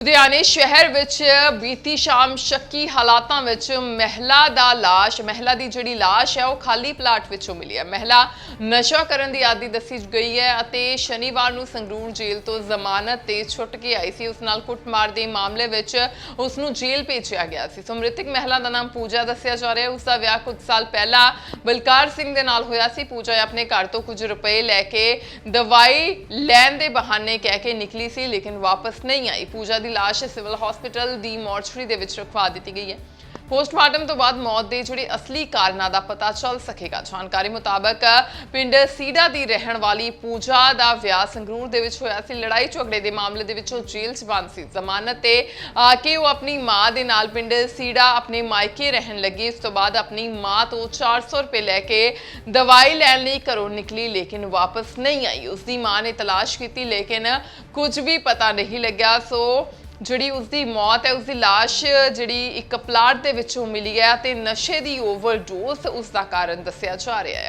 ਲੁਧਿਆਣੇ ਸ਼ਹਿਰ ਵਿੱਚ ਬੀਤੀ ਸ਼ਾਮ ਸ਼ੱਕੀ ਹਾਲਾਤਾਂ ਵਿੱਚ ਮਹਿਲਾ ਦਾ ਲਾਸ਼, ਮਹਿਲਾ ਦੀ ਜਿਹੜੀ ਲਾਸ਼ ਹੈ ਉਹ ਖਾਲੀ ਪਲਾਟ ਵਿੱਚੋਂ ਮਿਲੀ ਹੈ। ਮਹਿਲਾ ਨਸ਼ਾ ਕਰਨ ਦੀ ਆਦੀ ਦੱਸੀ ਗਈ ਹੈ ਅਤੇ ਸ਼ਨੀਵਾਰ ਨੂੰ ਸੰਗਰੂਰ ਜੇਲ੍ਹ ਤੋਂ ਜ਼ਮਾਨਤ ਤੇ ਛੁੱਟ ਕੇ ਆਈ ਸੀ। ਉਸ ਨਾਲ ਕੁੱਟਮਾਰ ਦੇ ਮਾਮਲੇ ਵਿੱਚ ਉਸ ਨੂੰ ਜੇਲ੍ਹ ਭੇਜਿਆ ਗਿਆ ਸੀ। ਸੋ ਮ੍ਰਿਤਕ ਮਹਿਲਾ ਦਾ ਨਾਮ ਪੂਜਾ ਦੱਸਿਆ ਜਾ ਰਿਹਾ ਹੈ। ਉਸ ਦਾ ਵਿਆਹ ਕੁਝ ਸਾਲ ਪਹਿਲਾਂ ਬਲਕਾਰ ਸਿੰਘ ਦੇ ਨਾਲ ਹੋਇਆ ਸੀ। ਪੂਜਾ ਆਪਣੇ ਘਰ ਤੋਂ ਕੁਝ ਰੁਪਏ ਲੈ ਕੇ ਦਵਾਈ ਲੈਣ ਦੇ ਬਹਾਨੇ ਕਹਿ ਕੇ ਨਿਕਲੀ ਸੀ, ਲੇਕਿਨ ਵਾਪਸ ਨਹੀਂ ਆਈ। ਪੂਜਾ ਦੀ ਲਾਸ਼ ਸਿਵਲ ਹਸਪੀਟਲ ਦੀ ਮੋਰਚਰੀ ਦੇ ਵਿੱਚ ਰਖਵਾ ਦਿੱਤੀ ਗਈ ਹੈ। ਪੋਸਟਮਾਰਟਮ ਤੋਂ ਬਾਅਦ ਮੌਤ ਦੇ ਜਿਹੜੇ ਅਸਲੀ ਕਾਰਨਾਂ ਦਾ ਪਤਾ ਚੱਲ ਸਕੇਗਾ। ਜਾਣਕਾਰੀ ਮੁਤਾਬਕ, ਪਿੰਡ ਸੀਡਾ ਦੀ ਰਹਿਣ ਵਾਲੀ ਪੂਜਾ ਦਾ ਵਿਆਹ ਸੰਗਰੂਰ ਦੇ ਵਿੱਚ ਹੋਇਆ ਸੀ। ਲੜਾਈ ਝਗੜੇ ਦੇ ਮਾਮਲੇ ਦੇ ਵਿੱਚ ਉਹ ਜੇਲ੍ਹ 'ਚ ਬੰਦ ਸੀ। ਜ਼ਮਾਨਤ ਤੇ ਆ ਕੇ ਉਹ ਆਪਣੀ ਮਾਂ ਦੇ ਨਾਲ ਪਿੰਡ ਸੀੜਾ ਆਪਣੇ ਮਾਇਕੇ ਰਹਿਣ ਲੱਗੀ। ਇਸ ਤੋਂ ਬਾਅਦ ਆਪਣੀ ਮਾਂ ਤੋਂ 400 ਰੁਪਏ ਲੈ ਕੇ ਦਵਾਈ ਲੈਣ ਲਈ ਘਰੋਂ ਨਿਕਲੀ, ਲੇਕਿਨ ਵਾਪਸ ਨਹੀਂ ਆਈ। ਉਸ ਦੀ ਮਾਂ ਨੇ ਤਲਾਸ਼ ਕੀਤੀ, ਲੇਕਿਨ ਕੁਝ ਵੀ ਪਤਾ ਨਹੀਂ ਲੱਗਿਆ। ਸੋ ਜਿਹੜੀ ਉਸ ਦੀ ਮੌਤ ਹੈ ਉਸ ਦੀ ਲਾਸ਼ ਜਿਹੜੀ ਇੱਕ ਪਲਾਟ ਦੇ ਵਿੱਚੋਂ ਮਿਲੀ ਹੈ ਤੇ ਨਸ਼ੇ ਦੀ ਓਵਰਡੋਜ਼ ਉਸ ਦਾ ਕਾਰਨ ਦੱਸਿਆ ਜਾ ਰਿਹਾ ਹੈ।